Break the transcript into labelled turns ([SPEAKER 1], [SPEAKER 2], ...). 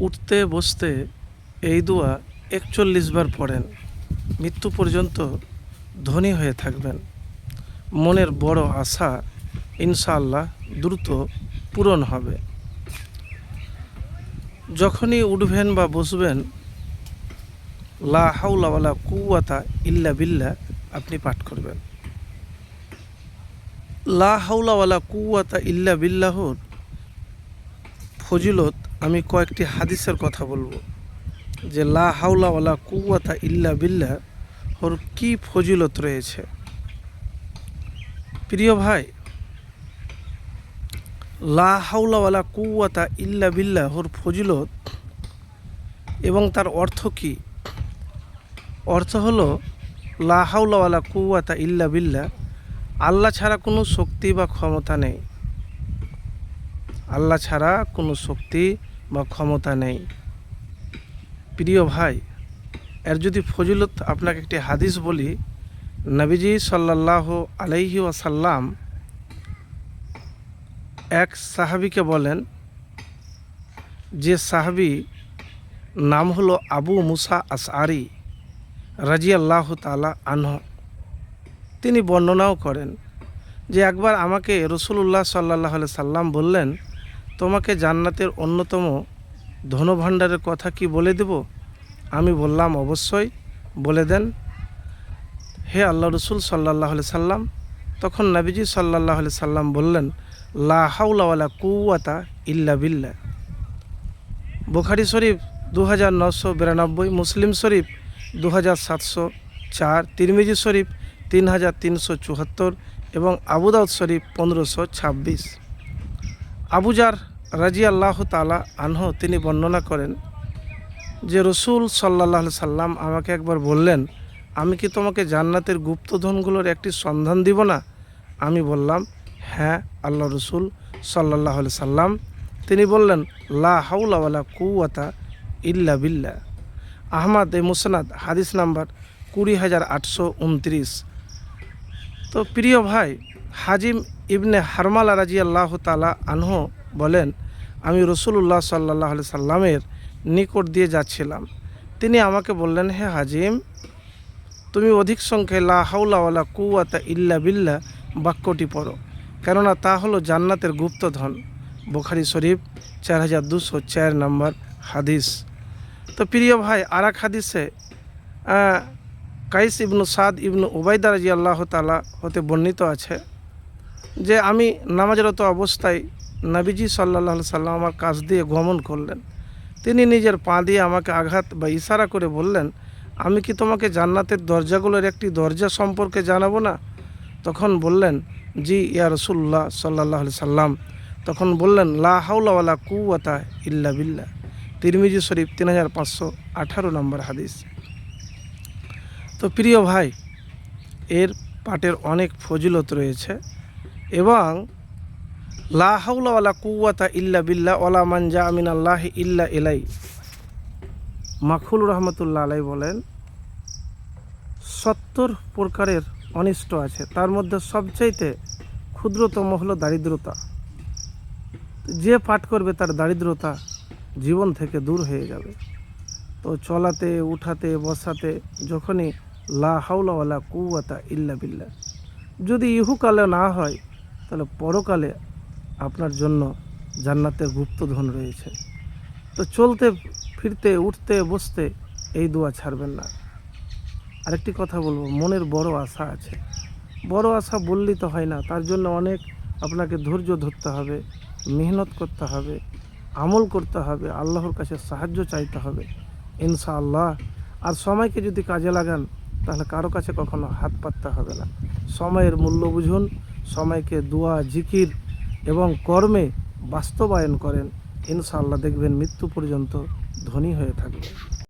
[SPEAKER 1] উঠতে বসতে এই দোয়া একচল্লিশ বার পড়েন। মৃত্যু পর্যন্ত ধনী হয়ে থাকবেন। মনের বড় আশা ইনশাআল্লাহ দ্রুত পূরণ হবে। যখনই উঠবেন বা বসবেন, লা হাউলাওয়ালা কুয়াতা ইল্লা বিল্লা আপনি পাঠ করবেন। লা হাউলাওয়ালা কুয়াতা ইল্লা বিল্লাহর ফজিলত আমি কয়েকটি হাদিসের কথা বলব। যে লা হাউলা ওয়ালা কুয়াতা ইল্লা বিল্লা ওর কি ফজিলত রয়েছে? প্রিয় ভাই, লা হাউলা ওয়ালা কুয়াতা ইল্লা বিল্লা ওর ফজিলত এবং তার অর্থ কি? অর্থ হলো, লা হাউলা ওয়ালা কুয়াতা ইল্লা বিল্লা আল্লাহ ছাড়া কোনো শক্তি বা ক্ষমতা নেই। আল্লাহ ছাড়া কোনো শক্তি বা ক্ষমতা নেই। প্রিয় ভাই, এর যদি ফজিলত আপনাকে একটি হাদিস বলি, নবীজি সাল্লাহ আলাইহি ওয়াসাল্লাম এক সাহাবিকে বলেন, যে সাহাবি নাম হলো আবু মুসা আসআরি রাজি আল্লাহ তালা আনহ। তিনি বর্ণনাও করেন যে একবার আমাকে রসুল্লাহ সাল্লাহ সাল্লাম বললেন তোমাকে জান্নাতের অন্যতম ধনভাণ্ডারের কথা কি বলে দেব? আমি বললাম, অবশ্যই। বলে দেন, হে আল্লাহ রসুল সাল্লাহ সাল্লাম, তখন নাবিজি সাল্লাহ সাল্লাম বললেন, লা হাউলাওয়ালা কুয়াতা ইল্লা বিল্লা বুখারি শরীফ দু হাজার নশো বিরানব্বই, মুসলিম শরীফ দু হাজার সাতশো চার, তিরমিজি শরীফ তিন হাজার তিনশো চুয়াত্তর এবং আবুদাউদ শরীফ পনেরোশো ছাব্বিশ। আবুজার রাজি আল্লাহ তালা আনহ তিনি বর্ণনা করেন যে রসুল সাল্লাহ সাল্লাম আমাকে একবার বললেন, আমি কি তোমাকে জান্নাতের গুপ্তধনগুলোর একটি সন্ধান দিব না? আমি বললাম হ্যাঁ আল্লাহ রসুল সাল্লাহ সাল্লাম। তিনি বললেন, লা হাউলাওয়ালা কুয়াতা ইল্লা বিল্লা আহমাদ এ মুসনাদ, হাদিস নাম্বার কুড়ি হাজার আটশো উনত্রিশ। তো প্রিয় ভাই হাজিম ইবনে হারমালা রাজি আল্লাহ তালা আনহ বলেন, আমি রসুল্লাহ সাল্লাহ সাল্লামের নিকট দিয়ে যাচ্ছিলাম। তিনি আমাকে বললেন, হে হাজিম, তুমি অধিক সংখ্যায় লা হাউলাওয়ালা কুয়াতা ইল্লা বিল্লা বাক্যটি পড়ো, কেননা তা হলো জান্নাতের গুপ্তধন বুখারি শরীফ, চার হাজার দুশো চার নম্বর হাদিস। তো প্রিয় ভাই আর এক হাদিসে কাইস ইবনু সাদ ইবনু ওবায়দা রাজি আল্লাহ তালা হতে বর্ণিত আছে যে আমি নামাজরত অবস্থায় নাবিজি সাল্লাহ সাল্লাম আমার কাছ দিয়ে গমন করলেন। তিনি নিজের পা দিয়ে আমাকে আঘাত বা ইশারা করে বললেন, আমি কি তোমাকে জান্নাতের দরজাগুলোর একটি দরজা সম্পর্কে জানাব না? তখন বললেন, জি ইয়া রসুল্লাহ সাল্লাহ সাল্লাম। তখন বললেন, লা হাউলাওয়ালা কুয়াতা ইল্লা বিল্লা তিরমিজি শরীফ তিন হাজার পাঁচশো আঠারো নম্বর হাদিস। তো প্রিয় ভাই, এর পাটের অনেক ফজিলত রয়েছে। এবং লা হাউলাওয়ালা কুয়াতা ইল্লা বিল্লা ওলা মানজা আমিন আল্লাহ ইল্লা মাখুল রহমতুল্লাহ আলাই বলেন, সত্তর প্রকারের অনিষ্ট আছে, তার মধ্যে সবচাইতে ক্ষুদ্রতম হলো দারিদ্রতা। যে পাঠ করবে তার দারিদ্রতা জীবন থেকে দূর হয়ে যাবে। তো চলাতে, উঠাতে, বসাতে যখনই লা হাউলাওয়ালা কুয়াতা ইল্লা বিল্লা যদি ইহুকালে না হয় তাহলে পরকালে আপনার জন্য জান্নাতের গুপ্তধন রয়েছে। তো চলতে, ফিরতে, উঠতে, বসতে এই দোয়া ছাড়বেন না। আরেকটি কথা বলব, মনের বড় আশা আছে। বড় আশা বললেই তো হয় না, তার জন্য অনেক আপনাকে ধৈর্য ধরতে হবে, মেহনত করতে হবে, আমল করতে হবে, আল্লাহর কাছে সাহায্য চাইতে হবে, ইনশাআল্লাহ। আর সময়কে যদি কাজে লাগান, তাহলে কারও কাছে কখনো হাত পাততে হবে না। সময়ের মূল্য বুঝুন সময়কে দোয়া জিকির এবং কর্মে বাস্তবায়ন করেন। ইনশাআল্লাহ দেখবেন মৃত্যু পর্যন্ত ধনী হয়ে থাকবে।